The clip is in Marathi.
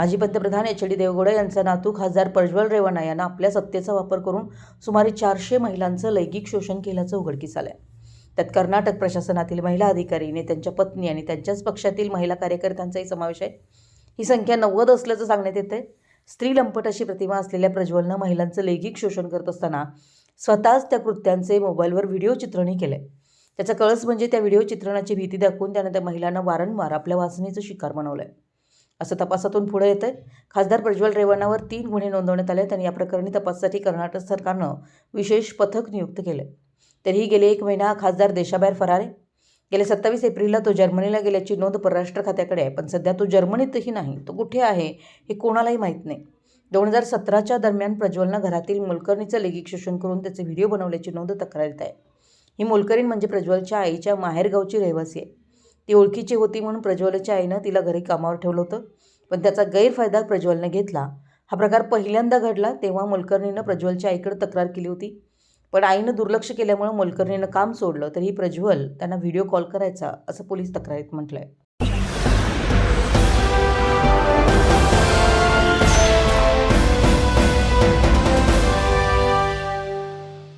माजी पंतप्रधान एच डी देवगौडा यांचा नातू खासदार प्रज्वल रेवणा यांना आपल्या सत्तेचा वापर करून सुमारे चारशे महिलांचं लैंगिक शोषण केल्याचं उघडकीस आलं त्यात कर्नाटक प्रशासनातील महिला अधिकारी त्यांच्या पत्नी आणि त्यांच्याच पक्षातील महिला कार्यकर्त्यांचाही समावेश आहे. ही संख्या नव्वद असल्याचं सांगण्यात येतं स्त्री लंपट अशी प्रतिमा असलेल्या प्रज्वलनं महिलांचं लैंगिक शोषण करत असताना स्वतःच त्या कृत्यांचे मोबाईलवर व्हिडिओ चित्रणही आहे त्याचा कळस म्हणजे त्या व्हिडिओ चित्रणाची भीती दाखवून त्यानं त्या महिलांना वारंवार आपल्या वासनेचं शिकार बनवलं आहे असं तपासातून पुढे येत आहे खासदार प्रज्वल रेवण्णावर तीन गुन्हे नोंदवण्यात आले आणि या प्रकरणी तपासासाठी कर्नाटक सरकारनं विशेष पथक नियुक्त केलं तरीही गेले एक महिना खासदार देशाबाहेर फरार आहे. गेल्या सत्तावीस एप्रिलला तो जर्मनीला गेल्याची नोंद परराष्ट्र खात्याकडे आहे पण सध्या तो जर्मनीतही नाही. तो कुठे आहे हे कोणालाही माहीत नाही. दोन हजार सतराच्या दरम्यान प्रज्वलनं घरातील मोलकरणीचं लैंगिक शोषण करून त्याचे व्हिडिओ बनवल्याची नोंद तक्रारीत आहे. ही मोलकरीण म्हणजे प्रज्वलच्या आईच्या माहेरगावची रहिवासी आहे. ती ओळखीची होती म्हणून प्रज्वलच्या आईनं तिला घरी कामावर ठेवलं होतं. पण त्याचा गैरफायदा प्रज्वलने घेतला. हा प्रकार पहिल्यांदा घडला तेव्हा मोलकर्णीनं प्रज्वलच्या आईकडे तक्रार केली होती. पण आईनं दुर्लक्ष केल्यामुळे मोलकर्णीनं काम सोडलं. तरीही प्रज्वल त्यांना व्हिडिओ कॉल करायचा असं पोलीस तक्रारीत म्हटलं आहे